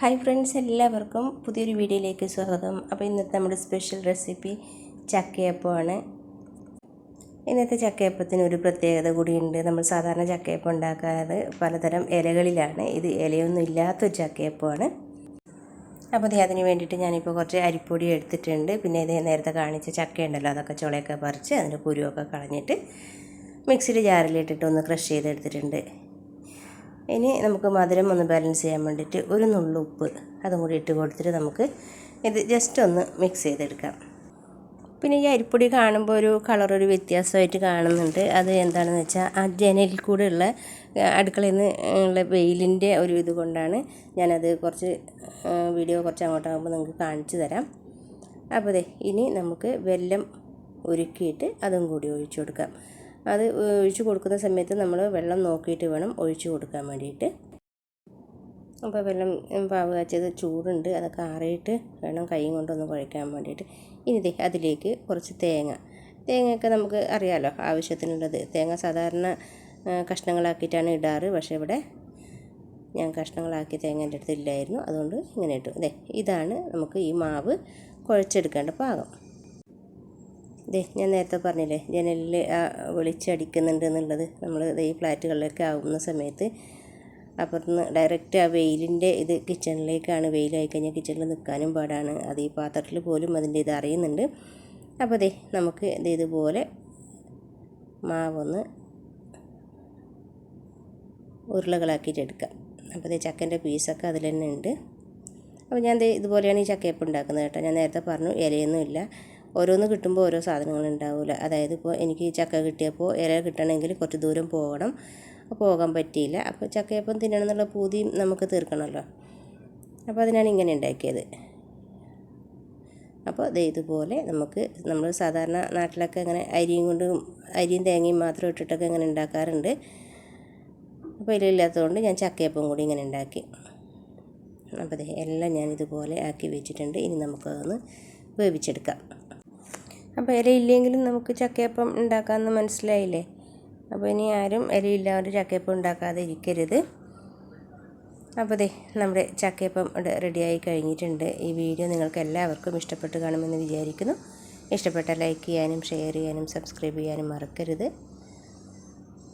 Hi friends എല്ലാവർക്കും പുതിയൊരു വീഡിയോയിലേക്ക് സ്വാഗതം. അപ്പോൾ ഇന്നത്തെ നമ്മുടെ സ്പെഷ്യൽ റെസിപ്പി ചക്കയപ്പമാണ്. ഇന്നത്തെ ചക്കയപ്പത്തിന് ഒരു പ്രത്യേകത കൂടിയുണ്ട്. നമ്മൾ സാധാരണ ചക്കയപ്പം ഉണ്ടാക്കാറ് പലതരം ഇലകളിലാണ്. ഇത് ഇലയൊന്നും ഇല്ലാത്തൊരു ചക്കയപ്പമാണ്. അപ്പോൾ അതിന് വേണ്ടിയിട്ട് ഞാനിപ്പോൾ കുറച്ച് അരിപ്പൊടി എടുത്തിട്ടുണ്ട്. പിന്നെ ഇത് നേരത്തെ കാണിച്ച ചക്കയുണ്ടല്ലോ അതൊക്കെ ചുളയൊക്കെ പറിച്ച് അതിന്റെ കുരുവൊക്കെ കളഞ്ഞിട്ട് മിക്സിയുടെ ജാറിലിട്ടിട്ട് ഒന്ന് ക്രഷ് ചെയ്തെടുത്തിട്ടുണ്ട്. ഇനി നമുക്ക് മധുരം ഒന്ന് ബാലൻസ് ചെയ്യാൻ വേണ്ടിയിട്ട് ഒരു നുള്ളു ഉപ്പ് അതും കൂടി ഇട്ട് കൊടുത്തിട്ട് നമുക്ക് ഇത് ജസ്റ്റ് ഒന്ന് മിക്സ് ചെയ്തെടുക്കാം. പിന്നെ ഈ അരിപ്പൊടി കാണുമ്പോൾ ഒരു കളർ ഒരു വ്യത്യാസമായിട്ട് കാണുന്നുണ്ട്. അത് എന്താണെന്ന് വെച്ചാൽ ആ ജനലിൽ കൂടെ ഉള്ള അടുക്കളയിൽ നിന്ന് ഉള്ള വെയിലിന്റെ ഒരു ഇത് കൊണ്ടാണ് ഞാനത് കുറച്ച് വീഡിയോ കുറച്ച് അങ്ങോട്ടാകുമ്പോൾ നിങ്ങൾക്ക് കാണിച്ചു തരാം. അപ്പോൾ അതെ ഇനി നമുക്ക് വെല്ലം ഉരുക്കിയിട്ട് അതും കൂടി ഒഴിച്ചു കൊടുക്കാം. അത് ഒഴിച്ചു കൊടുക്കുന്ന സമയത്ത് നമ്മൾ വെള്ളം നോക്കിയിട്ട് വേണം ഒഴിച്ചു കൊടുക്കാൻ വേണ്ടിയിട്ട്. അപ്പോൾ വെള്ളം പാവ് കാച്ചത് ചൂടുണ്ട് അതൊക്കെ ആറിയിട്ട് വേണം കൈ കൊണ്ടൊന്ന് കുഴക്കാൻ വേണ്ടിയിട്ട്. ഇനി ദേ അതിലേക്ക് കുറച്ച് തേങ്ങ. തേങ്ങയൊക്കെ നമുക്ക് അറിയാമല്ലോ ആവശ്യത്തിനുള്ളത്. തേങ്ങ സാധാരണ കഷ്ണങ്ങളാക്കിയിട്ടാണ് ഇടാറ്. പക്ഷേ ഇവിടെ ഞാൻ കഷ്ണങ്ങളാക്കി തേങ്ങ എന്റെ അടുത്ത് ഇല്ലായിരുന്നു. അതുകൊണ്ട് ഇങ്ങനെ ഇട്ടു. അതെ ഇതാണ് നമുക്ക് ഈ മാവ് കുഴച്ചെടുക്കേണ്ട പാകം. ദേ ഞാൻ നേരത്തെ പറഞ്ഞില്ലേ ജനലിൽ വെളിച്ചടിക്കുന്നുണ്ട് എന്നുള്ളത് നമ്മൾ ഈ ഫ്ലാറ്റുകളിലൊക്കെ ആവുന്ന സമയത്ത്. അപ്പുറത്തുനിന്ന് ഡയറക്റ്റ് ആ വെയിലിന്റെ ഇത് കിച്ചണിലേക്കാണ് വെയിലായി കഴിഞ്ഞാൽ കിച്ചണിൽ നിൽക്കാനും പാടാണ്. അത് ഈ പാത്രത്തിൽ പോലും അതിന്റെ ഇത് അറിയുന്നുണ്ട്. അപ്പോൾ ദേ നമുക്ക് ഇത് ഇതുപോലെ മാവൊന്ന് ഉരുളകളാക്കിയിട്ട് എടുക്കാം. അപ്പോൾ ദേ ചക്കന്റെ പീസൊക്കെ അതിൽ തന്നെ ഉണ്ട്. അപ്പോൾ ഞാൻ ഇതുപോലെയാണ് ഈ ചക്കയപ്പം ഉണ്ടാക്കുന്നത് കേട്ടോ. ഞാൻ നേരത്തെ പറഞ്ഞു ഇലയൊന്നും ഇല്ല ഓരോന്ന് കിട്ടുമ്പോൾ ഓരോ സാധനങ്ങൾ ഉണ്ടാവില്ല അതായത് ഇപ്പോൾ എനിക്ക് ചക്ക കിട്ടിയപ്പോൾ ഇല കിട്ടണമെങ്കിൽ കുറച്ച് ദൂരം പോകണം. പോകാൻ പറ്റിയില്ല. അപ്പോൾ ചക്കയപ്പം തിന്നണം എന്നുള്ള പൂതിയും നമുക്ക് തീർക്കണമല്ലോ. അപ്പോൾ അതിനാണ് ഇങ്ങനെ ഉണ്ടാക്കിയത്. അപ്പോൾ ഇത് ഇതുപോലെ നമുക്ക് നമ്മൾ സാധാരണ നാട്ടിലൊക്കെ അങ്ങനെ അരിയും കൊണ്ട് അരിയും തേങ്ങയും മാത്രം ഇട്ടിട്ടൊക്കെ ഇങ്ങനെ ഉണ്ടാക്കാറുണ്ട്. അപ്പോൾ ഇല്ലാത്തതുകൊണ്ട് ഞാൻ ചക്കയപ്പം കൂടി ഇങ്ങനെ ഉണ്ടാക്കി. അപ്പോൾ അതെ എല്ലാം ഞാൻ ഇതുപോലെ ആക്കി വെച്ചിട്ടുണ്ട്. ഇനി നമുക്കതൊന്ന് വേവിച്ചെടുക്കാം. അപ്പോൾ ഇലയില്ലെങ്കിലും നമുക്ക് ചക്കയപ്പം ഉണ്ടാക്കാമെന്ന് മനസ്സിലായില്ലേ? അപ്പോൾ ഇനി ആരും ഇലയില്ലാതെ ചക്കയപ്പം ഉണ്ടാക്കാതെ ഇരിക്കരുത്. അപ്പോൾ ദേ നമ്മുടെ ചക്കയപ്പം റെഡിയായി കഴിഞ്ഞിട്ടുണ്ട്. ഈ വീഡിയോ നിങ്ങൾക്ക് എല്ലാവർക്കും ഇഷ്ടപ്പെട്ട് കാണുമെന്ന് വിചാരിക്കുന്നു. ഇഷ്ടപ്പെട്ട ലൈക്ക് ചെയ്യാനും ഷെയർ ചെയ്യാനും സബ്സ്ക്രൈബ് ചെയ്യാനും മറക്കരുത്.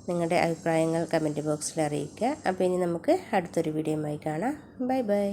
നിങ്ങളുടെ അഭിപ്രായങ്ങൾ കമന്റ് ബോക്സിൽ അറിയിക്കുക. അപ്പോൾ ഇനി നമുക്ക് അടുത്തൊരു വീഡിയോയുമായി കാണാം. Bye bye